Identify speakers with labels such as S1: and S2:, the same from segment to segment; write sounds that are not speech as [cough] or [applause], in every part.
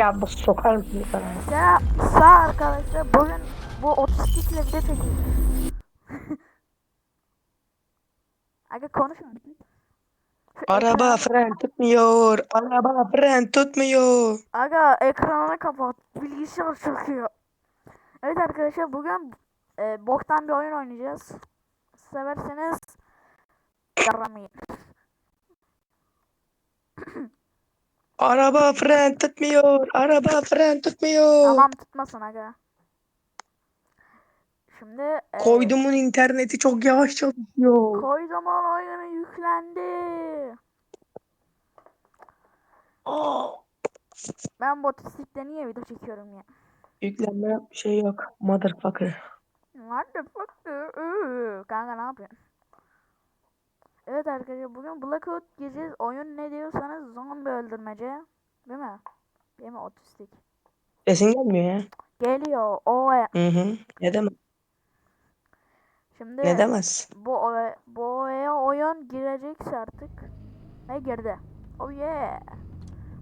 S1: Ya bu sokar mısın sana?
S2: Ya sağ arkadaşlar bugün bu otistikle video çekiyoruz. [laughs] Aga konuş artık. Şu
S1: Araba fren tutmuyor. Araba fren tutmuyor.
S2: Aga ekranını kapat. Bilgisayar çöküyor. Evet arkadaşlar bugün e, boktan bir oyun oynayacağız. Severseniz yaramayın. [clears throat] [laughs]
S1: Araba fren tutmuyor. Araba fren tutmuyor.
S2: Tamam tutmasın aga. Şimdi e,
S1: Koydumun interneti çok yavaş çalışıyor.
S2: Koydoman oyunu yüklendi.
S1: Aa,
S2: Ben bu otistikle niye video çekiyorum ya?
S1: yüklenme şey yok. Motherfucker.
S2: What the fuck? Iıı, Kanka ne yapıyorsun? Evet arkadaşlar bugün Blackout gireceğiz. Oyun ne diyorsanız zombi öldürmece. Değil mi? Değil mi otistik?
S1: Sesin gelmiyor ya.
S2: Geliyor o e.
S1: Hı hı. Ne demez.
S2: Şimdi
S1: Ne demez.
S2: bu o bu oya oyun girecekse artık. Ne girdi? Oh yeah.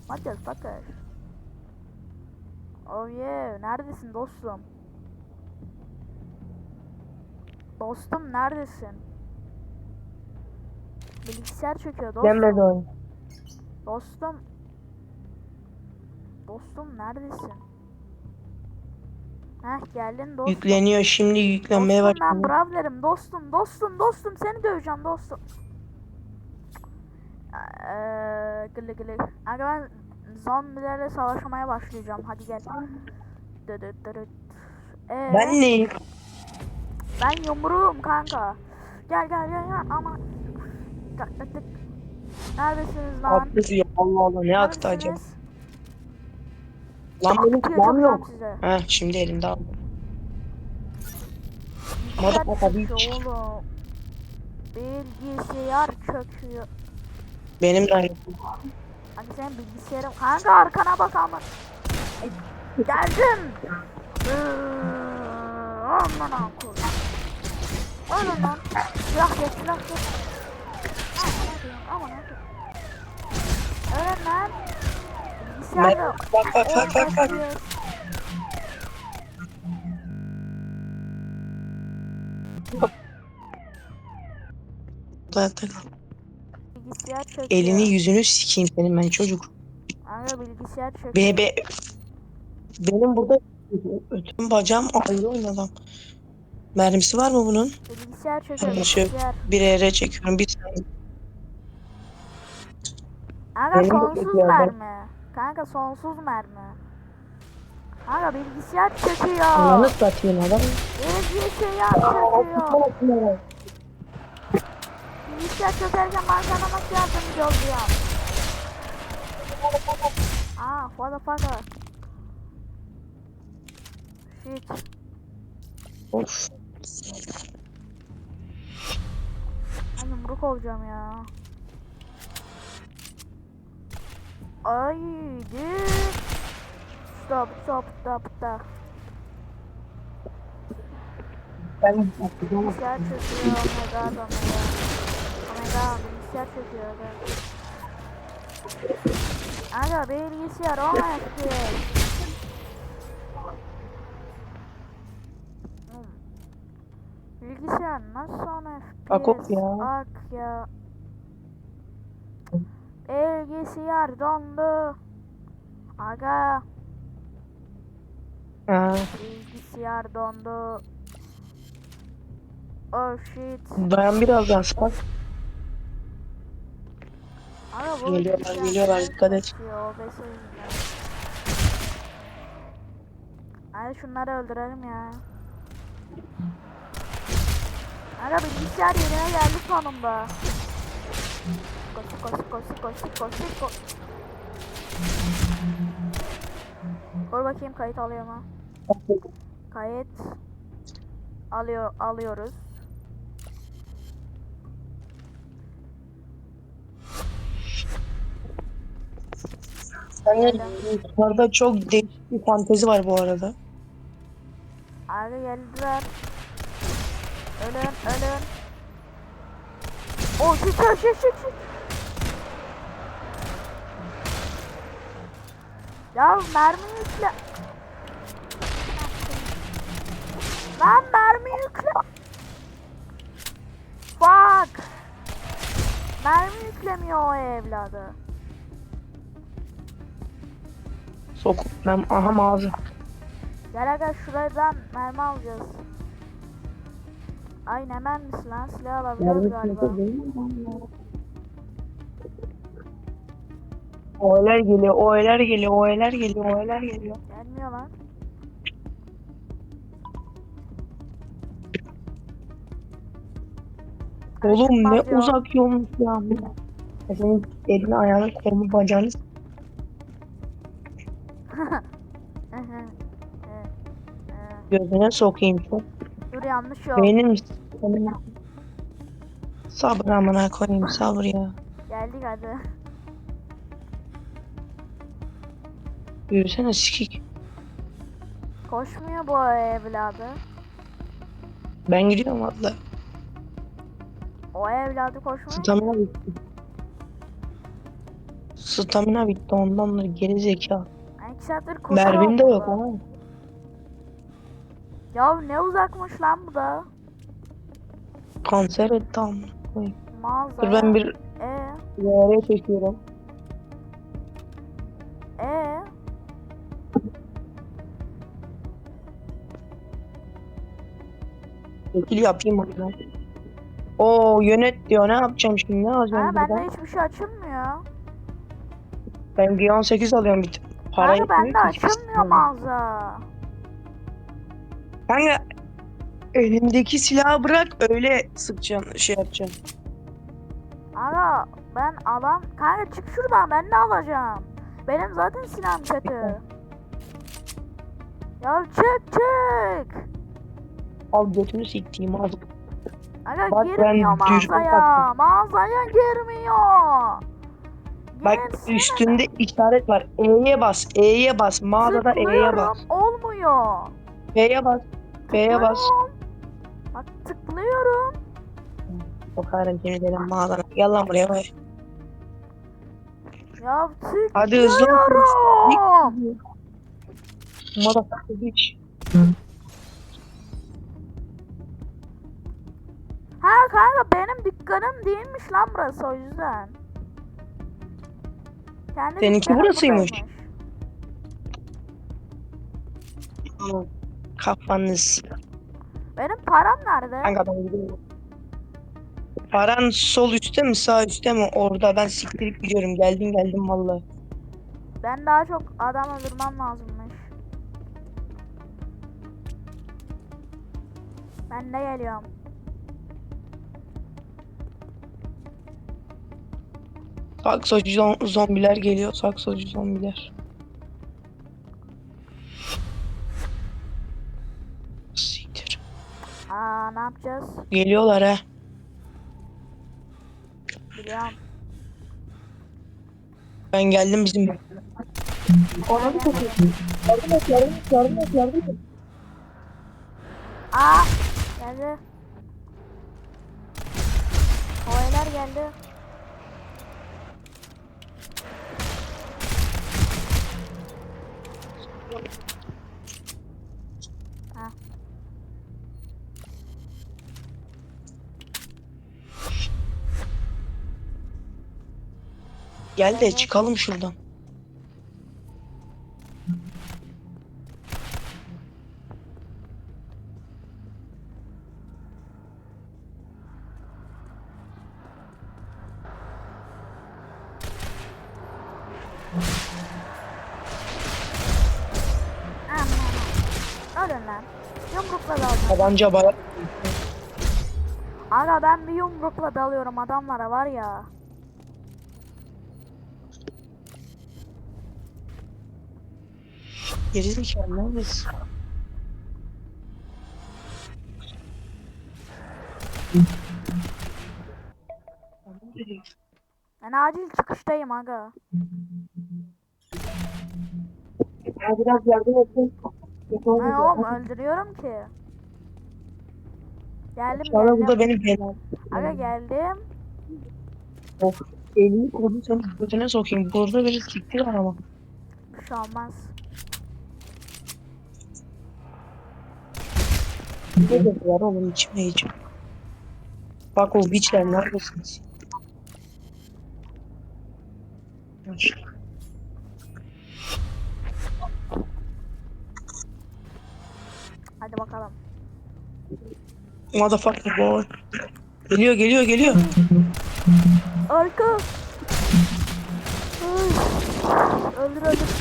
S2: Motherfucker. Oh yeah. Neredesin dostum? Dostum neredesin? Bilgisayar çöküyor dostum.
S1: Gelmedi oyun.
S2: Dostum. Dostum neredesin? Heh geldin dostum.
S1: Yükleniyor şimdi yüklenmeye
S2: Dostum ben
S1: başladı.
S2: Bravler'im dostum dostum dostum seni döveceğim dostum. Eee gılı gılı. Aga ben zombilerle savaşmaya başlayacağım hadi gel. Ee,
S1: Ben neyim?
S2: ben yumruğum kanka. Gel gel gel gel ama. Tık tık tık. Neredesiniz lan?
S1: Aklı ya Allah Allah ne aktı acaba?
S2: Neredesiniz?
S1: Lan benim
S2: Akıyor,
S1: kulağım yok.
S2: size.
S1: Ha şimdi elimde aldım.
S2: Bilgisayar
S1: Motherfucker,
S2: çöküyor oğlum. Bilgisayar çöküyor.
S1: Benim de aynı.
S2: Hani senin bilgisayarım. Kanka arkana bak ama. Geldim. Aman akıl. Ölün lan. Silah geç silah geç. Aman lan. Bilgisayarda.
S1: Bak bak bak bak. Zaten elini yüzünü sikeyim senin ben çocuk.
S2: Kanka bilgisayar çöküyor.
S1: Be, be, benim burada ötüm bacağım ayrı oynadım. Mermisi var mı bunun?
S2: Bilgisayar
S1: şu
S2: Bilgisayar.
S1: bir yere çekiyorum bir saniye.
S2: Kanka
S1: Benim
S2: sonsuz mermi. Kanka sonsuz mermi. Kanka bilgisayar çöküyor.
S1: Ananı satayım adam.
S2: Bilgisayar çöküyor. Bilgisayar çökerken ben sana nasıl yardımcı olacağım? Aa, motherfucker. Shit.
S1: Of.
S2: Ben yumruk olacağım ya. Ay, dude. Stop, stop, stop, stop.
S1: Ben
S2: Bilgisayar çöküyor. Oh my god, oh my god. Oh my god, bilgisayar çöküyor. Aga. Bilgisayar oh my god. Hmm. Bilgisayar nasıl ona FPS?
S1: Bak ok ya.
S2: Ak ya. Bilgisayar dondu. Aga
S1: Ha,
S2: bilgisayar dondu. Oh shit.
S1: dayan biraz daha spat.
S2: Aga bu
S1: Geliyorlar, geliyorlar, dikkat et.
S2: Hadi şunları öldürelim ya. Aga bilgisayar yerine geldi sonunda. Siko siko siko siko siko siko. Dur bakayım kayıt alıyor mu? Kayıt alıyor alıyoruz.
S1: Yani yukarıda çok değişik bir fantezi var bu arada.
S2: Aga geldiler. Ölün ölün. Oh shit shit shit shit. Ya mermi yükle. Lan mermi yükle. Fuck. Mermi yüklemiyor o evladı.
S1: Sok. Ben aha mağaza.
S2: Gel aga şuradan mermi alacağız. Ay ne mermisi lan silah alabiliyoruz galiba.
S1: Oğeler geliyor, oğeler geliyor, oğeler geliyor, oğeler geliyor.
S2: Gelmiyor lan.
S1: Oğlum ne
S2: ya.
S1: uzak yolmuş ya. Ya Senin elini, ayağını, kolunu, bacağını [laughs] gözüne sokayım şu.
S2: Dur yanlış yol.
S1: Benim sabır amına koyayım sabır ya.
S2: Geldik hadi.
S1: Yürüsene sikik.
S2: Koşmuyor bu evladı.
S1: Ben gidiyorum abla.
S2: O evladı koşmuyor.
S1: Stamina bitti. Stamina bitti ondan da geri zeka. Mermim de yok ama.
S2: Ya ne uzakmış lan bu da.
S1: Kanser etti.
S2: Mağaza.
S1: Dur ben bir
S2: E
S1: yere çekiyorum.
S2: e
S1: Şekil yapayım onu. Oo yönet diyor ne yapacağım şimdi alacağım
S2: Ha
S1: buradan?
S2: bende hiçbir şey açılmıyor.
S1: Ben bir 18 alıyorum bir para
S2: Kanka bende
S1: yetmiyor ki.
S2: açılmıyor mağaza.
S1: Kanka elindeki silahı bırak öyle sıkacaksın şey yapacaksın.
S2: Aga ben alan kanka çık şuradan ben ne alacağım? Benim zaten silahım kötü. Ya çık çık.
S1: Al götünü siktiğim al.
S2: Aga
S1: Bak ben
S2: girmiyor
S1: düzgün
S2: mağazaya. Mağazaya girmiyor.
S1: Bak
S2: Girsene.
S1: üstünde işaret var. E'ye bas. E'ye bas. Mağazada E'ye
S2: Tıklıyorum,
S1: bas.
S2: Olmuyor.
S1: B'ye bas. B'ye bas.
S2: Tıklıyorum. Bak tıklıyorum.
S1: Bakarım yemin ederim mağazana. Gel lan buraya bay.
S2: Ya tıklıyorum.
S1: Hadi hızlı ol. Motherfucker bitch.
S2: Ha kanka benim dükkanım değilmiş lan burası o yüzden. Kendi
S1: Seninki burasıymış. Kafanız.
S2: Benim param nerede?
S1: Kanka ben gidiyorum. Paran sol üstte mi sağ üstte mi? Orada ben siktirip gidiyorum. Geldim geldim vallahi.
S2: Ben daha çok adam öldürmem lazımmış. Ben de geliyorum.
S1: Saksocu zom- zombiler geliyor. Saksocu zombiler.
S2: Aa ne yapacağız?
S1: Geliyorlar ha.
S2: Biliyorum.
S1: Ben geldim bizim. Ananı satayım. Yardım et yardım et yardım et yardım et.
S2: Aa geldi. Havaylar geldi. Ha.
S1: Gel de çıkalım şuradan.
S2: Aman. Ölün lan. Yumrukla dalacağım.
S1: Tabanca bayağı.
S2: Aga ben bir yumrukla dalıyorum adamlara var ya.
S1: Gerizekalı neredesin?
S2: Ben acil çıkıştayım aga.
S1: Ya biraz yardım etsin.
S2: Ben oğlum öldürüyorum ki. Geldim
S1: Sonra bu da
S2: geldim.
S1: benim belam.
S2: Aga geldim.
S1: Of. Elini koydum senin götüne sokayım. Burada beni siktir ama.
S2: Bir şey olmaz.
S1: Ne dediler oğlum içime hiç. Bak o biçler neredesiniz?
S2: Hadi bakalım.
S1: Motherfucker boy. Geliyor geliyor geliyor.
S2: Arka. Öldür öldür.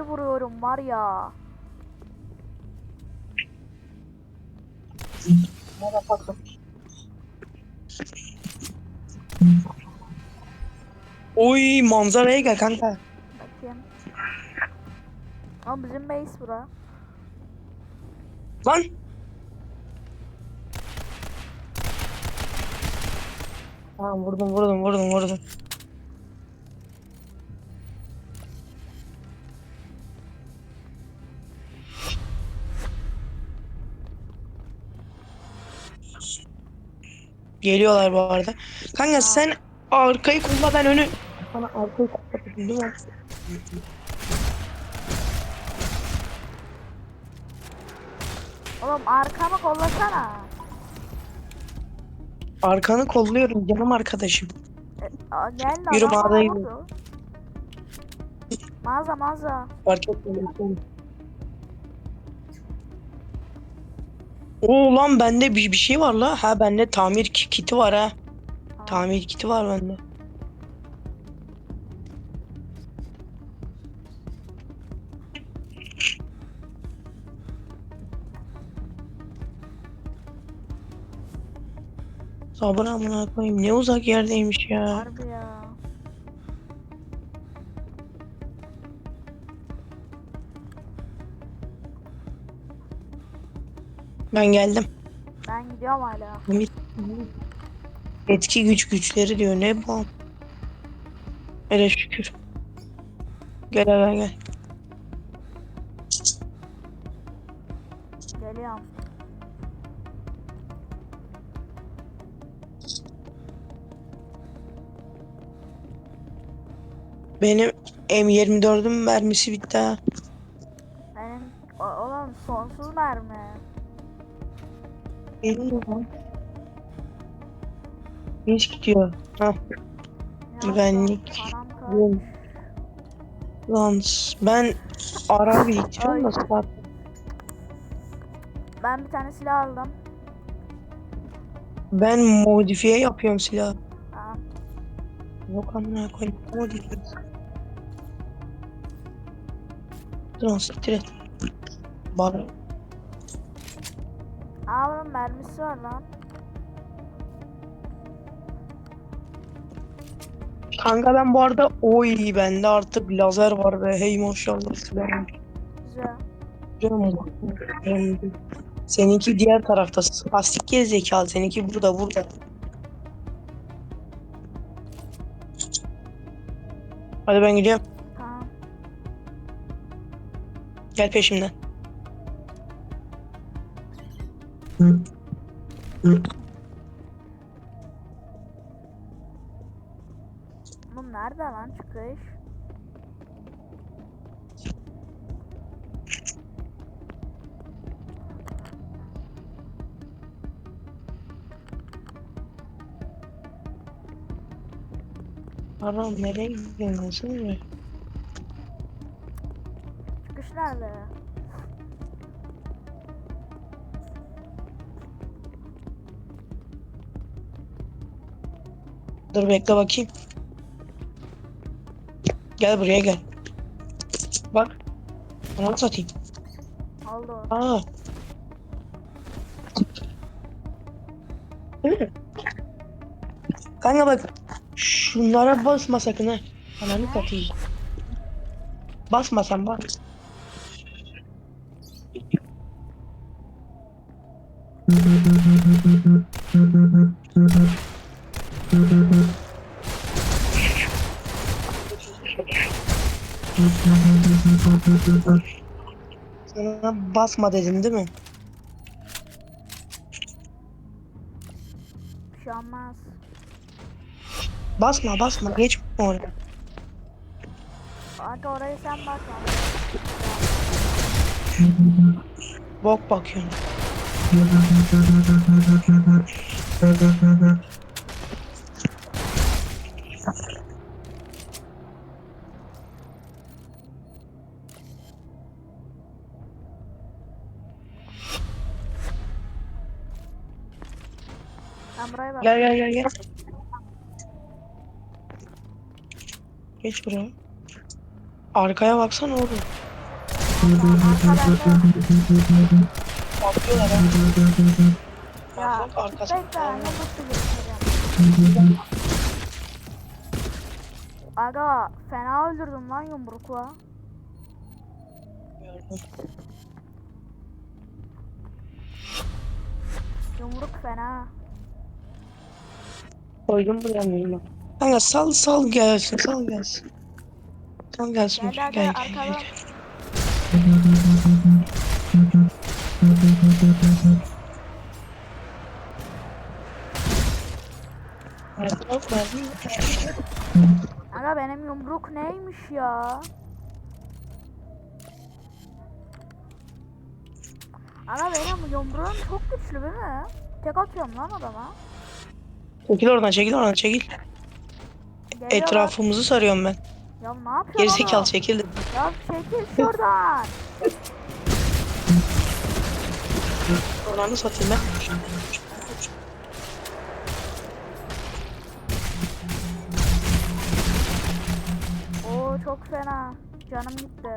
S2: Bir vuruyorum var ya.
S1: Oy manzaraya gel kanka.
S2: Bakayım. Ama bizim base bura.
S1: Lan. Tamam vurdum vurdum vurdum vurdum. Geliyorlar bu arada. Kanka sen arkayı kolla ben önü. Bana arkayı kolla değil mi?
S2: Oğlum arkamı kollasana.
S1: Arkanı kolluyorum canım arkadaşım.
S2: E, a, geldi
S1: Yürü mağaraya gidelim.
S2: Mağaza mağaza.
S1: Fark etmedim. Oo lan bende bir, bir şey var la. Ha bende tamir ki- kiti var ha. Tamir kiti var bende. Sabır amına koyayım. Ne uzak yerdeymiş ya.
S2: Harbi
S1: Ben geldim.
S2: Ben gidiyorum hala.
S1: Etki güç güçleri diyor. Ne bu? Hele şükür. Gel gel gel.
S2: Geliyorum.
S1: Benim M24'ün mermisi bitti ha.
S2: Benim o, oğlum sonsuz mermi.
S1: Geliyor lan. Hiç gidiyor. Ha. Güvenlik. Yön. Lan ben ara bir içiyorum da saat.
S2: Ben bir tane silah aldım.
S1: Ben modifiye yapıyorum silah. Yok amına koyayım. Modifiye. Dur siktir et. Bak.
S2: Aa bunun mermisi var lan.
S1: Kanka ben bu arada oy bende artık lazer var be. Hey maşallah silahım.
S2: Güzel.
S1: Canım. Seninki diğer tarafta. Plastik gerizekalı. Seninki burada burada. Hadi ben gidiyorum.
S2: Tamam.
S1: Gel peşimden.
S2: Oğlum nerede lan çıkış?
S1: Aram nereye gidiyorsun?
S2: Çıkış nerede?
S1: Dur bekle bakayım. Gel buraya gel. Bak. Bana satayım.
S2: Oldu.
S1: Aa. Değil mi? Kanka bak. Şunlara basma sakın ha. Ananı satayım. Basma sen bak. Sana basma dedim değil mi?
S2: Bir şey olmaz.
S1: Basma basma geç oraya.
S2: Kanka orayı sen bakma.
S1: Bok bakıyorsun. Gel gel gel gel. Geç buraya. Arkaya baksana oğlum. Bakıyorlar ha.
S2: Ya.
S1: Bak arkası.
S2: Bekle ne mutlu göstereceğim. Aga fena öldürdüm lan yumrukla. Yumruk fena.
S1: Koydum buraya mıyım? Kanka sal sal gelsin sal gelsin. Sal gelsin.
S2: Gel
S1: Gel
S2: gel
S1: gel gel. gel.
S2: Aga benim yumruk neymiş ya? Aga benim yumruğum çok güçlü değil mi? Tek atıyorum lan adama.
S1: Çekil oradan çekil oradan çekil.
S2: Geliyorlar.
S1: Etrafımızı sarıyorum ben.
S2: Ya ne yapıyorsun
S1: Gerizekalı
S2: oğlum?
S1: çekil. dedim.
S2: Ya çekil şuradan.
S1: Oradan satayım ben.
S2: Oo çok fena. Canım gitti.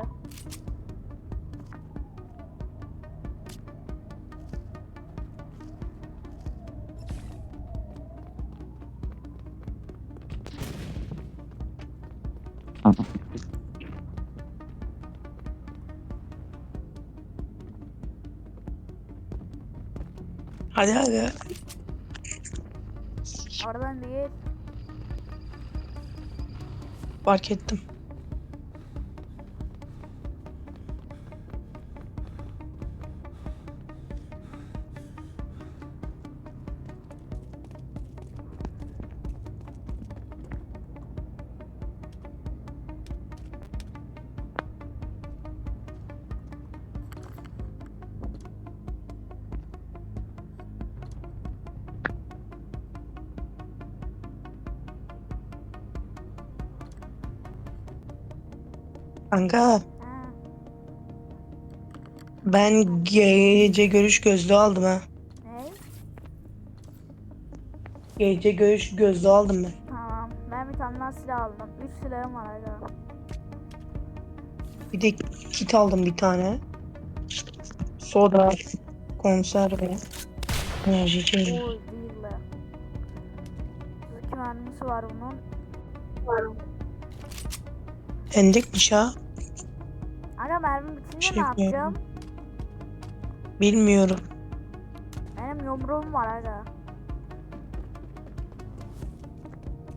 S1: Hadi hadi.
S2: Oradan değil.
S1: Fark ettim. Kanka ben gece görüş gözlüğü aldım ha. Gece görüş gözlüğü aldım ben.
S2: Tamam. Ben bir tane daha silah aldım. Üç silahım var aga.
S1: Bir de kit aldım bir tane. Soda, konserve, enerji içeceği.
S2: Oo değil be. 32 mermisi var bunun.
S1: Endekmiş ha.
S2: Aga mermi bitince
S1: Şey
S2: ne yapacağım?
S1: Bilmiyorum.
S2: Benim yumruğum var aga.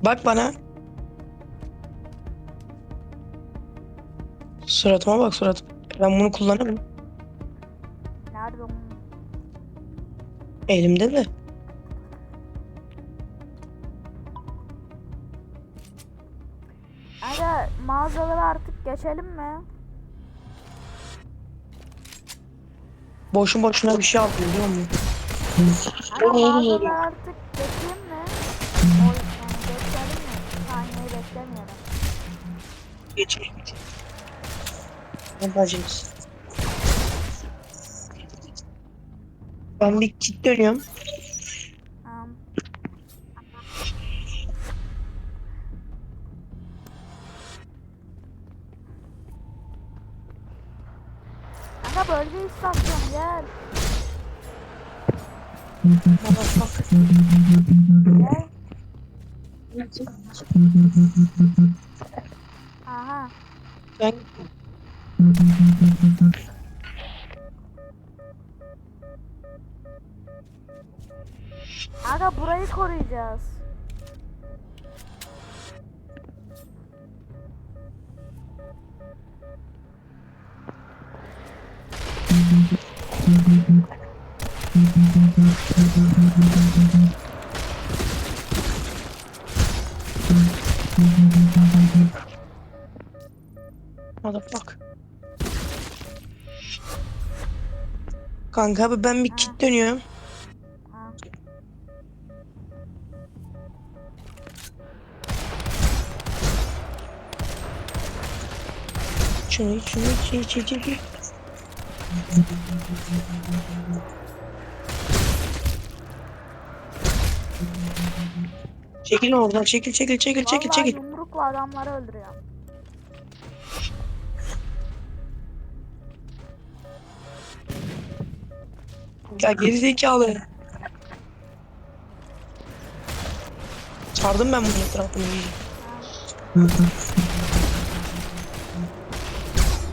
S1: Bak bana. Suratıma bak suratım. Ben bunu kullanırım.
S2: Nerede onun?
S1: Elimde de.
S2: Aga mağazalara artık geçelim mi?
S1: Boşun boşuna bir şey aldım biliyor musun? Oo.
S2: mağazalara artık geçeyim mi? O yani geçelim mi? Saniyeyi beklemiyorum.
S1: Geçelim. Ne bacımız? Ben bir kit dönüyorum. Ben
S2: Aga burayı koruyacağız.
S1: Kanka abi ben bir kit dönüyorum. Şunu iç, şunu iç, iç, iç. iç. Çekil oradan, çekil, çekil, çekil, çekil,
S2: Vallahi
S1: çekil.
S2: yumrukla adamları öldürüyor.
S1: Ya geri zekalı. Sardım ben bunun etrafını iyice.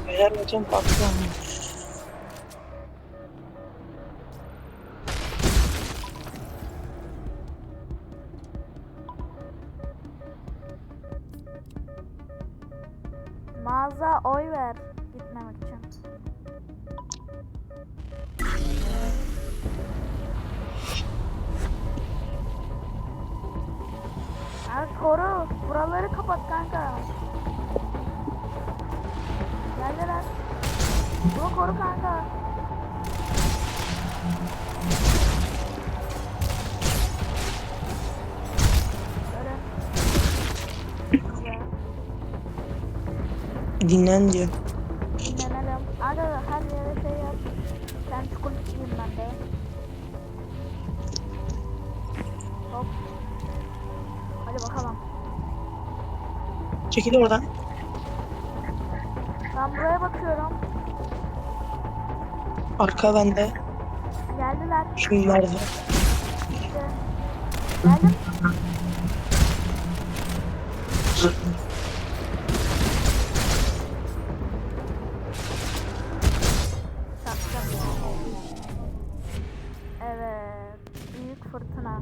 S1: Beyler hocam ama.
S2: Buraları kapat kanka. Geldiler. Bunu koru kanka.
S1: Dinlen diyor. Çekil oradan.
S2: Ben buraya bakıyorum.
S1: Arka bende.
S2: Geldiler.
S1: Şunlarda.
S2: İşte. Geldim. Evet. Büyük fırtına.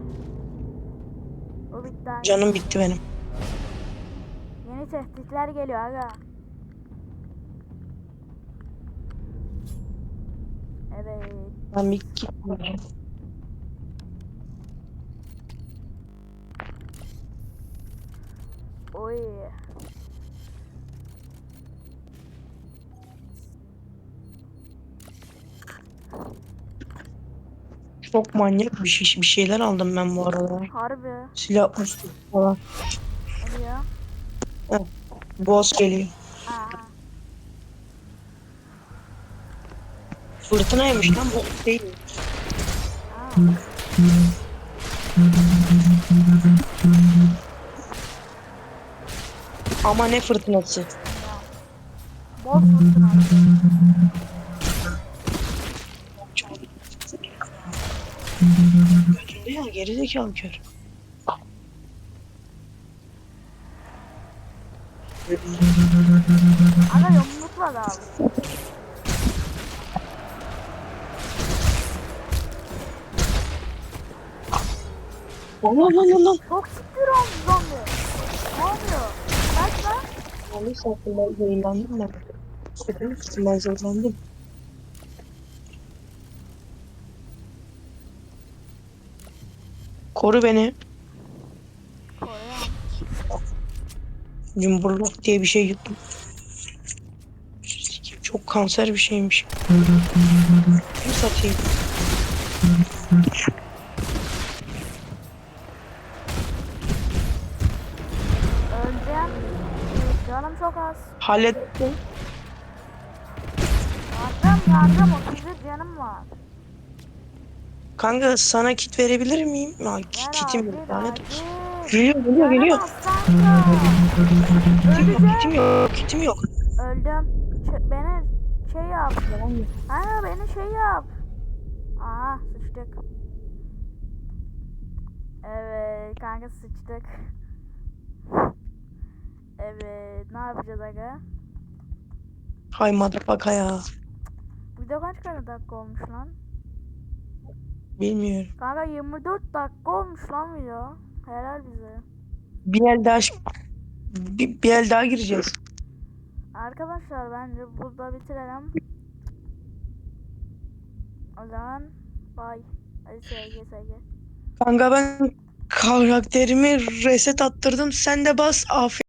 S2: Bitti.
S1: Canım bitti benim.
S2: Tehditler geliyor aga. Evet.
S1: Ben bir.
S2: Oy.
S1: Çok manyak bir şey, bir şeyler aldım ben bu arada.
S2: Harbi.
S1: Silah ustu falan.
S2: Oluyor.
S1: Boss geliyor. Fırtınaymış lan bu değil.
S2: Aa.
S1: Ama ne fırtınası.
S2: Bol fırtına.
S1: Götünde ya gerizekalı kör.
S2: Aga yumrukla da al.
S1: Allah Allah Allah.
S2: Çok siktir oldu zombi. Ne oluyor? Kaç lan?
S1: Yanlış hakkında yayınlandım ben. Dedim ben zorlandım. Koru beni. Cumburluk diye bir şey yuttum. Çok kanser bir şeymiş. Bir satayım.
S2: Öleceğim. Canım çok az.
S1: Hallettim.
S2: Yardım yardım 31 canım var.
S1: Kanka sana kit verebilir miyim? Ha, ki- kitim yok. Lanet
S2: acil.
S1: Geliyor geliyor geliyor.
S2: Kanka.
S1: Kitim yok, kitim yok.
S2: Öldüm. Ç- beni şey yap. Ha beni şey yap. Aa sıçtık. Evet kanka sıçtık. Evet ne yapacağız aga?
S1: Hay madafaka ya.
S2: Video kaç kare dakika olmuş lan?
S1: Bilmiyorum.
S2: Kanka 24 dakika olmuş lan video. Helal bize.
S1: Bir el daha bir, bir el daha gireceğiz.
S2: Arkadaşlar bence burada bitirelim. O zaman bye. Hadi sevgi sevgi.
S1: Kanka ben karakterimi reset attırdım. Sen de bas. Afiyet.